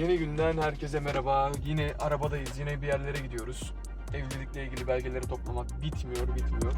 Yeni günden herkese merhaba. Yine arabadayız. Yine bir yerlere gidiyoruz. Evlilikle ilgili belgeleri toplamak bitmiyor, bitmiyor.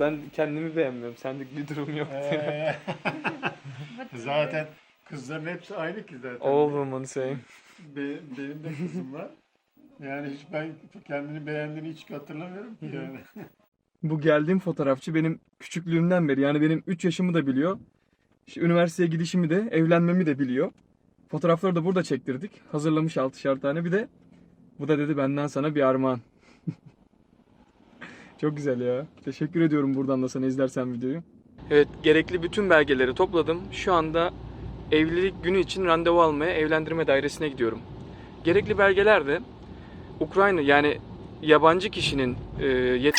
Ben kendimi beğenmiyorum. Sendik bir durum yok. Ee, zaten kızların hepsi aynı ki zaten. All women same. Be- benim de kızım var. Yani hiç ben kendini beğendiğini hiç hatırlamıyorum ki yani. Bu geldiğim fotoğrafçı benim küçüklüğümden beri yani benim 3 yaşımı da biliyor. İşte üniversiteye gidişimi de evlenmemi de biliyor. Fotoğrafları da burada çektirdik. Hazırlamış 6'şar tane. Bir de bu da dedi benden sana bir armağan. Çok güzel ya. Teşekkür ediyorum buradan da sana izlersen videoyu. Evet gerekli bütün belgeleri topladım. Şu anda evlilik günü için randevu almaya evlendirme dairesine gidiyorum. Gerekli belgeler de Ukrayna yani yabancı kişinin e, yet-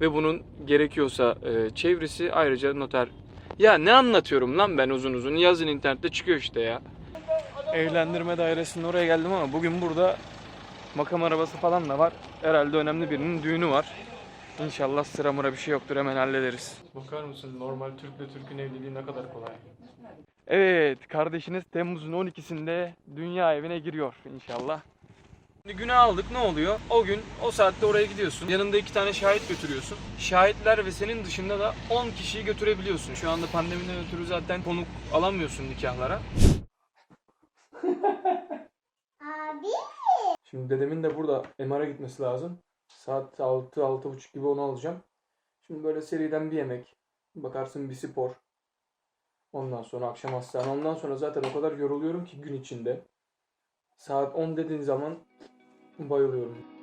ve bunun gerekiyorsa e, çevresi ayrıca noter. Ya ne anlatıyorum lan ben uzun uzun yazın internette çıkıyor işte ya. Evlendirme dairesinin oraya geldim ama bugün burada makam arabası falan da var. Herhalde önemli birinin düğünü var. İnşallah sıra mıra bir şey yoktur hemen hallederiz. Bakar mısın normal Türk'le Türk'ün evliliği ne kadar kolay. Evet kardeşiniz Temmuz'un 12'sinde dünya evine giriyor inşallah. Şimdi güne aldık ne oluyor? O gün o saatte oraya gidiyorsun. Yanında iki tane şahit götürüyorsun. Şahitler ve senin dışında da 10 kişiyi götürebiliyorsun. Şu anda pandemiden ötürü zaten konuk alamıyorsun nikahlara. Abi. Şimdi dedemin de burada MR'a gitmesi lazım. Saat 6-6.30 gibi onu alacağım. Şimdi böyle seriden bir yemek. Bakarsın bir spor. Ondan sonra akşam hastane. Ondan sonra zaten o kadar yoruluyorum ki gün içinde. Saat 10 dediğin zaman bayılıyorum.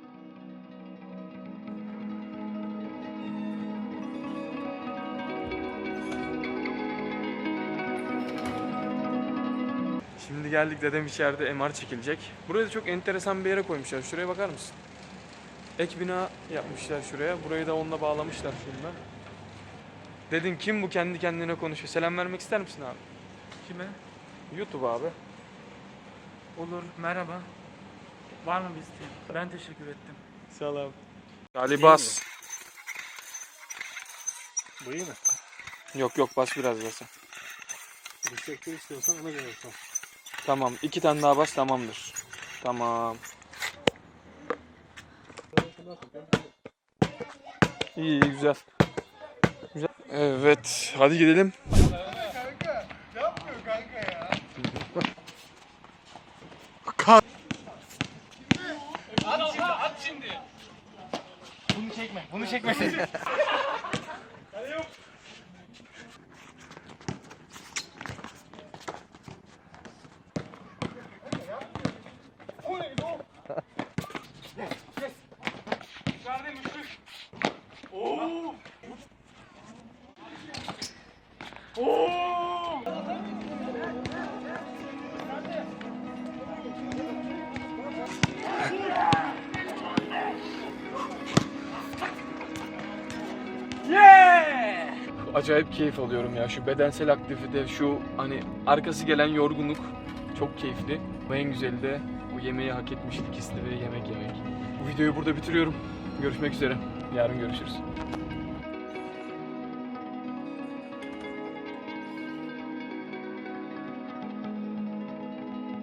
Şimdi geldik dedem içeride MR çekilecek. Burayı da çok enteresan bir yere koymuşlar. Şuraya bakar mısın? Ek bina yapmışlar şuraya. Burayı da onunla bağlamışlar şununla. Dedin kim bu kendi kendine konuşuyor? Selam vermek ister misin abi? Kime? YouTube abi. Olur, merhaba. Var mı bir isteğin? Ben teşekkür ettim. Selam. Ali bas. Bu iyi mi? Yok yok bas biraz bas. Teşekkür istiyorsan ona göre yapalım. Tamam. iki tane daha bas tamamdır. Tamam. İyi iyi güzel. Güzel. Evet. Hadi gidelim. Bunu Acayip keyif alıyorum ya. Şu bedensel aktivite, şu hani arkası gelen yorgunluk çok keyifli. Ve en güzeli de bu yemeği hak etmişlik hissi ve yemek yemek. Bu videoyu burada bitiriyorum. Görüşmek üzere. Yarın görüşürüz.